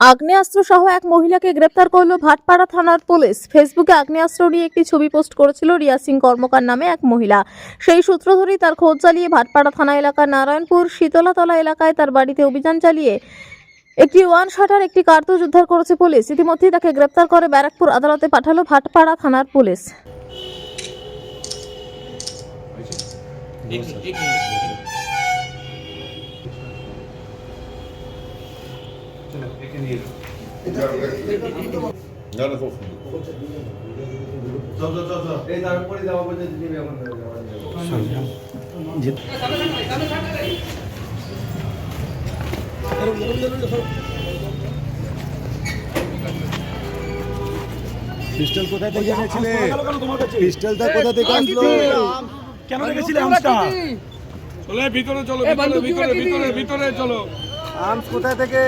আগ্নেয়াস্ত্র সহ এক মহিলাকে গ্রেপ্তার করল ভাটপাড়া থানার পুলিশ ফেসবুকে আগ্নেয়াস্ত্র নিয়ে একটি ছবি পোস্ট করেছিল রিয়া সিং কর্মকার নামে এক মহিলা সেই সূত্র ধরেই তার খোঁজ চালিয়ে ভাটপাড়া থানা এলাকার নারায়ণপুর শীতলাতলা এলাকায় তার বাড়িতে অভিযান চালিয়ে একটি ওয়ান শাটার একটি কার্তুজ উদ্ধার করেছে পুলিশ ইতিমধ্যেই তাকে গ্রেপ্তার করে ব্যারাকপুর আদালতে পাঠালো ভাটপাড়া থানার পুলিশ না না খুব সুন্দর এই তারপরে যাওয়া পর্যন্ত নিবে এখন পিস্টল কোথা থেকে এনেছিলে পিস্টলটা কোথা থেকে আসলো কেন রেখেছিলে চলে ভিতরে চলো ভিতরে ভিতরে ভিতরে ভিতরে চলো। আর্মস কোথা থেকে?